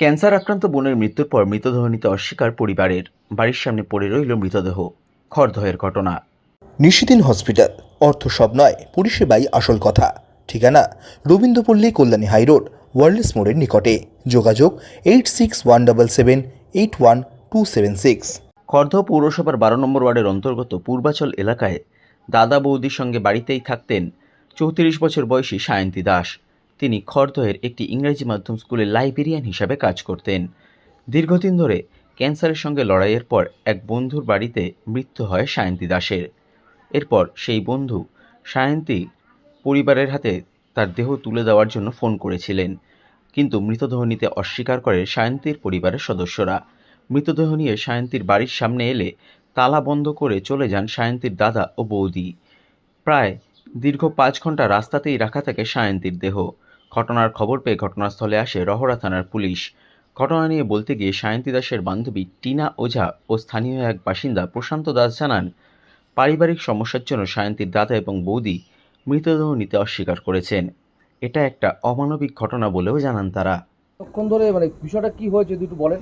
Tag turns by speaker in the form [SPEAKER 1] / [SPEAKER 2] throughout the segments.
[SPEAKER 1] Cancer আক্রান্ত বোনের মৃত্যুর পর মৃতদেহ নিতে অস্বীকার পরিবারের বাড়ির সামনে পড়ে রইল মৃতদেহ। খড়দহের ঘটনা।
[SPEAKER 2] নিশিদিন হসপিটাল। অর্থ সব নয় পরিষেবাই আসল কথা। ঠিকানা রবীন্দ্রপল্লী কল্যাণী হাইরোড ওয়ার্ল্ডস মোড়ের নিকটে। যোগাযোগ eight six one double seven eight one two seven six.
[SPEAKER 1] Khardah পৌরসভার বারো নম্বর ওয়ার্ডের অন্তর্গত পূর্বাচল এলাকায় দাদা বৌদির সঙ্গে বাড়িতেই থাকতেন চৌত্রিশ বছর বয়সী সায়ন্তী দাস। তিনি খড়দহের একটি ইংরেজি মাধ্যম স্কুলে লাইব্রেরিয়ান হিসাবে কাজ করতেন। দীর্ঘদিন ধরে ক্যান্সারের সঙ্গে লড়াইয়ের পর এক বন্ধুর বাড়িতে মৃত্যু হয় সায়ন্তী দাসের। এরপর সেই বন্ধু সায়ন্তী পরিবারের হাতে তার দেহ তুলে দেওয়ার জন্য ফোন করেছিলেন। কিন্তু মৃতদেহ নিতে অস্বীকার করে সায়ন্তীর পরিবারের সদস্যরা। মৃতদেহ নিয়ে সায়ন্তীর বাড়ির সামনে এলে তালা বন্ধ করে চলে যান সায়ন্তীর দাদা ও বৌদি। প্রায় দীর্ঘ পাঁচ ঘণ্টা রাস্তাতেই রাখা থাকে সায়ন্তীর দেহ। ঘটনার খবর পেয়ে ঘটনাস্থলে আসে রহরা থানার পুলিশ। ঘটনা নিয়ে বলতে গিয়ে সায়ন্তী দাসের বান্ধবী টিনা ওঝা ও স্থানীয় এক বাসিন্দা প্রশান্ত দাস জানান পারিবারিক সমস্যার জন্য সায়ন্তীর দাদা এবং বৌদি মৃতদেহ নিতে অস্বীকার করেছেন। এটা একটা অমানবিক ঘটনা বলেও জানান তারা।
[SPEAKER 3] কতক্ষণ ধরে মানে বিষয়টা কি হয়েছে যদি একটু বলেন?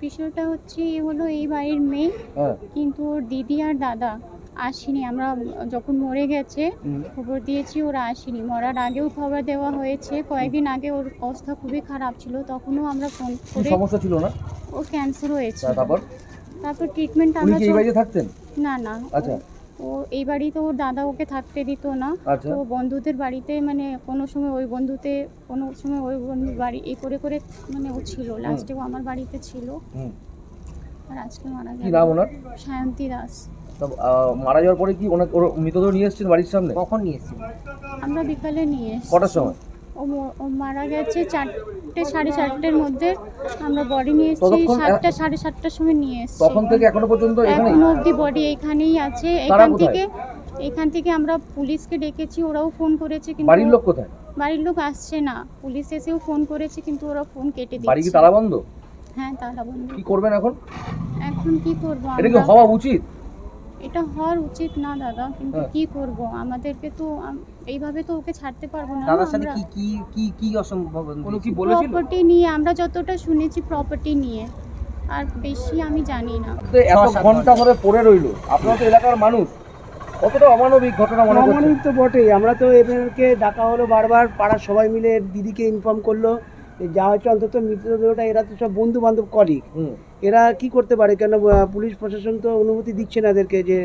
[SPEAKER 4] বিষয়টা হচ্ছে এ হলো এই বাড়ির মেয়ে।
[SPEAKER 3] হ্যাঁ।
[SPEAKER 4] কিন্তু ওর দিদি আর দাদা আসেনি। আমরা যখন মরে গেছে খবর দিয়েছি ওরা আসেনি। মরার আগেও খবর দেওয়া হয়েছে। কয়েকদিন আগে ওর অবস্থা খুবই খারাপ ছিল। তখনও আমরা ফোন করে
[SPEAKER 3] সমস্যা ছিল না
[SPEAKER 4] ও ক্যান্সার হয়েছে।
[SPEAKER 3] তারপর?
[SPEAKER 4] তারপর ট্রিটমেন্ট আমরা
[SPEAKER 3] এই বাড়িতে থাকতেন?
[SPEAKER 4] না না।
[SPEAKER 3] আচ্ছা।
[SPEAKER 4] ও এই বাড়ি তো ওর দাদা ওকে থাকতে দিত না।
[SPEAKER 3] আচ্ছা।
[SPEAKER 4] তো বন্ধুদের বাড়িতে মানে কোনো সময় ওই বন্ধুতে কোনো সময় ওই বন্ধুর বাড়ি এই করে করে মানে ও ছিল। লাস্টে ও আমার বাড়িতে ছিল। আর আজকে মারা গেল
[SPEAKER 3] নাম ওনার?
[SPEAKER 4] সায়ন্তী দাস।
[SPEAKER 3] তা, মারা যাওয়ার পরে কি ওনার ওর মৃতদেহ নিয়ে এসেছেন বাড়ির সামনে?
[SPEAKER 5] কখন নিয়ে এসেছিল
[SPEAKER 4] আমরা বিকালে নিয়ে এসেছি।
[SPEAKER 3] কটার সময়?
[SPEAKER 4] ও ম- ও মারা গেছে চারটে সাড়ে চারটের মধ্যে। আমরা বডি নিয়ে এসেছি
[SPEAKER 3] ততক্ষণ-
[SPEAKER 4] সাতটা সাড়ে সাতটার সময় নিয়ে এসেছি।
[SPEAKER 3] তখন থেকে এখনও পর্যন্ত এখানে
[SPEAKER 4] এখনও অবধি বডি এইখানেই আছে।
[SPEAKER 3] তারা
[SPEAKER 4] এখান
[SPEAKER 3] কোথায়?
[SPEAKER 4] থেকে এখান থেকে আমরা পুলিশকে ডেকেছি ওরাও ফোন করেছে কিন্তু
[SPEAKER 3] বাড়ির লোক কোথায়?
[SPEAKER 4] বাড়ির লোক আসছে না। পুলিশ এসেও ফোন করেছে কিন্তু ওরা ফোন কেটে
[SPEAKER 3] বাড়ি কি
[SPEAKER 4] দিচ্ছে
[SPEAKER 3] তালা বন্ধ
[SPEAKER 4] হ্যাঁ তালা বন্ধ
[SPEAKER 3] কি করবেন এখন?
[SPEAKER 4] এখন কি করব
[SPEAKER 3] এটা কি
[SPEAKER 4] আমরা?
[SPEAKER 3] হওয়া উচিত?
[SPEAKER 4] এটা হওয়ার উচিত না দাদা। কিন্তু
[SPEAKER 3] হ্যাঁ।
[SPEAKER 4] কি করব? আমাদেরকে তো এইভাবে তো ওকে ছাড়তে পারব না
[SPEAKER 5] দাদার সাথে কি কি কি কি অসম্ভব
[SPEAKER 3] কোনো কি বলেছিল?
[SPEAKER 4] প্রপার্টি নিয়ে আমরা যতটা শুনেছি প্রপার্টি নিয়ে। আর বেশি আমি জানি না।
[SPEAKER 3] তো এত ঘণ্টা ধরে পড়ে রইল। আপনারা তো এলাকার মানুষ। কতটা অমানবিক ঘটনা মনে
[SPEAKER 6] অমানবিক তো বটেই। আমরা তো এদেরকে ডাকা হলো বারবার। পাড়ার সবাই মিলে দিদিকে ইনফর্ম করল। যে হচ্ছে অন্তত মৃতদেহটা এরা তো সব বন্ধু বান্ধব কলিগ এরা কি করতে পারে? কেন পুলিশ প্রশাসন তো অনুমতি দিচ্ছে না এদেরকে যে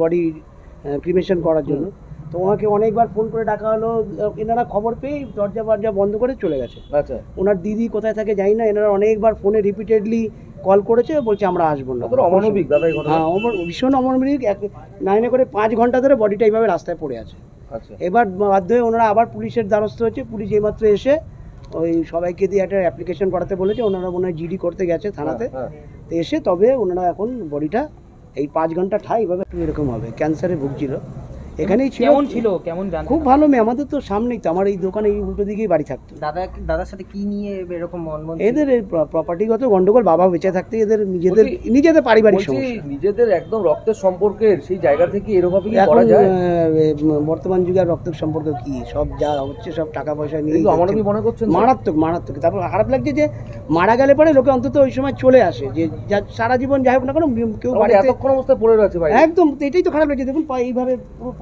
[SPEAKER 6] বডি ক্রিমেশন করার জন্য। তো ওনাকে অনেকবার ফোন করে ডাকা হলো। এনারা খবর পেয়ে দরজা ফরজা বন্ধ করে চলে গেছে।
[SPEAKER 3] আচ্ছা।
[SPEAKER 6] ওনার দিদি কোথায় থাকে জানি না। এনারা অনেকবার ফোনে রিপিটেডলি কল করেছে বলছে আমরা আসব না।
[SPEAKER 3] অমানবিক দাদা
[SPEAKER 6] হ্যাঁ ভীষণ অমরমিক এক নাইনে করে পাঁচ ঘণ্টা ধরে বডিটা এইভাবে রাস্তায় পড়ে আছে।
[SPEAKER 3] আচ্ছা।
[SPEAKER 6] এবার বাধ্য হয়ে ওনারা আবার পুলিশের দ্বারস্থ হচ্ছে পুলিশ এইমাত্র এসে ওই সবাইকে দিয়ে একটা অ্যাপ্লিকেশন করাতে বলেছে ওনারা মনে হয় জিডি করতে গেছে থানাতে।
[SPEAKER 3] হ্যাঁ,
[SPEAKER 6] তো এসে তবে ওনারা এখন বডিটা এই পাঁচ ঘণ্টা ঠাই এইভাবে একটু এরকম হবে ক্যান্সারে ভুগছিল। এখানেই ছিল।
[SPEAKER 5] কেমন ছিল? কেমন জানতে
[SPEAKER 6] খুব ভালো মেয়ে আমাদের তো সামনেই তো আমার এই দোকানে এই উল্টো দিকেই বাড়ি থাকতো।
[SPEAKER 5] দাদা দাদার সাথে কি নিয়ে এরকম মন মন
[SPEAKER 6] এদের প্রপার্টিগত গন্ডগোল বাবা বেঁচে থাকতে এদের নিজেদের নিজেদের পারিবারিক সমস্যা।
[SPEAKER 3] নিজেদের একদম রক্তের সম্পর্কের সেই জায়গা থেকে এরকম কি করা যায়?
[SPEAKER 6] বর্তমান যুগে আর রক্তের সম্পর্ক কি? সব যা হচ্ছে সব টাকা পয়সা নিয়ে
[SPEAKER 3] কিন্তু অমানবিক মনে করছেন
[SPEAKER 6] মারাত্মক মারাত্মক। তারপর খারাপ লাগছে যে মারা গেলে পরে লোকে অন্তত ওই সময় চলে আসে। যে সারা জীবন যাই হোক না কেন কেউ বাড়িতে
[SPEAKER 3] এতক্ষণ অবস্থায় পড়ে রয়েছে ভাই।
[SPEAKER 6] একদম এটাই তো খারাপ লাগছে। দেখুন এইভাবে পুরো